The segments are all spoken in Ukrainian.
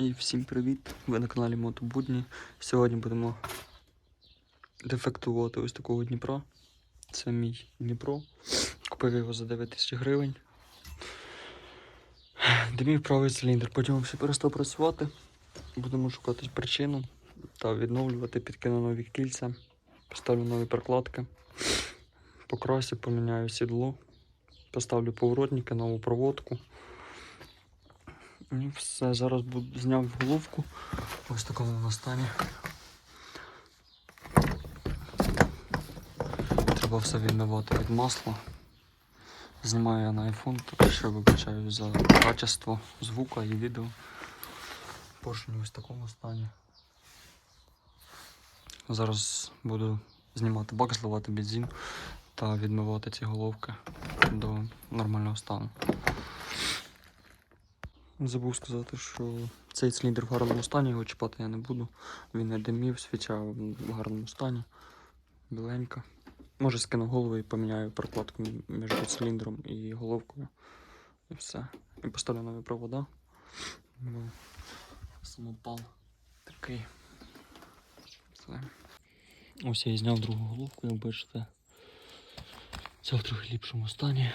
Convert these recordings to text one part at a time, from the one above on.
І всім привіт! Ви на каналі Мотобудні. Сьогодні будемо дефектувати ось такого Дніпра. Це мій Дніпро. Купив його за 9 тисяч гривень. Димів правий циліндр. Потім все перестав працювати. Будемо шукати причину та відновлювати, підкину нові кільця, поставлю нові прокладки, покрасю, поміняю сідло, поставлю поворотники, нову проводку. Все, зараз буду зняв головку. Ось такому вона стані. Треба все відмивати від масла. Знімаю я на iPhone, так що вибачаю за качество звука і відео. Поршень ось в такому стані. Зараз буду знімати бак, зливати бензин та відмивати ці головки до нормального стану. Забув сказати, що цей циліндр в гарному стані, його чіпати я не буду. Він не димів, свіча в гарному стані. Біленька. Може скину голову і поміняю прокладку між циліндром і головкою. І все. І поставлю нові провода. Ну, Самопал такий. Все. Ось я зняв другу головку, як бачите. Це в трохи ліпшому стані.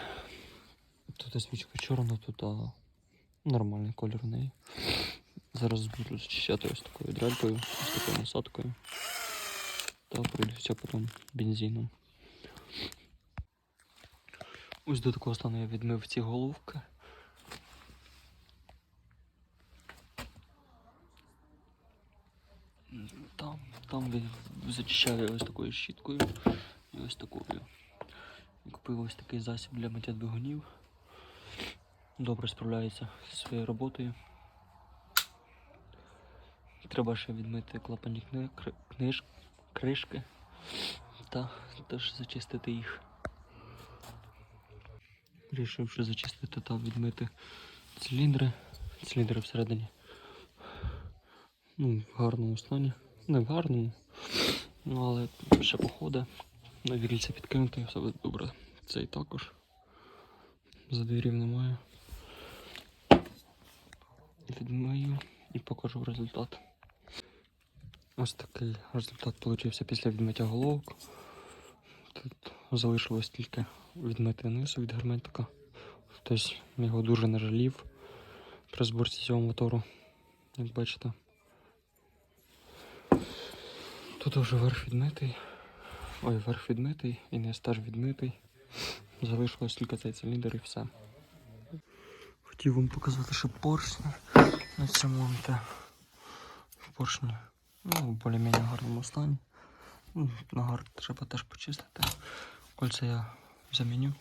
Тут свічка чорна, тут а, нормальний колір в неї. Зараз буду зачищати ось такою дрелькою, ось такою насадкою. Та пройдуся потім бензином. Ось до такого стану я відмив ці головки. Там, там зачищаю ось такою щіткою і ось такою. І Купив ось такий засіб для миття двигунів. Добре справляється зі своєю роботою. Треба ще відмити клапані кни- книж, кришки та теж зачистити їх. Рішивши зачистити та відмити циліндри. Циліндри всередині. Ну, в гарному стані. Не в гарному. Ну, але ще походи. На вірільця підкинути все буде добре. Цей також. Задвірів немає. Відмию і покажу результат. Ось такий результат получився після відмиття головок. Тут залишилось тільки відмити низ від герметика. Хтось його дуже не жалів при зборці цього мотору, як бачите. Тут вже верх відмитий. Ой, верх відмитий і низ теж відмитий. Залишилось тільки цей циліндр і все. Хотів вам показати, що поршні на цьому МТ. Поршні ну, в більш-менш гарному стані. Ну, Нагар треба теж почистити. Кольця я заміню.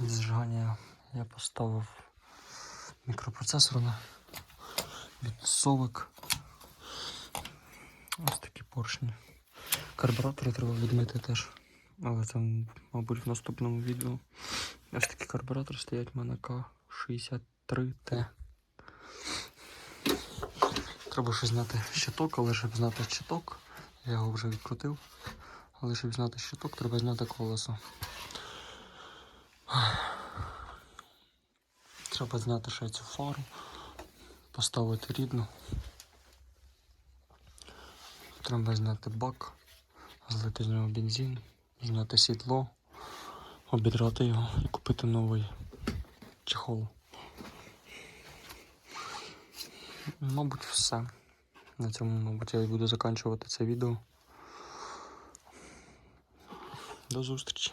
Зжигання я поставив мікропроцесор на відсовик. Ось такі поршні. Карбуратори треба відмити теж. Але це, мабуть, в наступному відео. Ось такі карбуратори стоять в мене К63Т. Треба ще зняти щиток, але щоб зняти щиток, я його вже відкрутив. Але щоб зняти щиток, треба зняти колесо. Треба зняти ще цю фару, поставити рідну. Треба зняти бак, злити з нього бензин, зняти сідло, обідрати його і купити новий чехол. Мабуть, все. На цьому, мабуть, я буду закінчувати це відео. До зустрічі.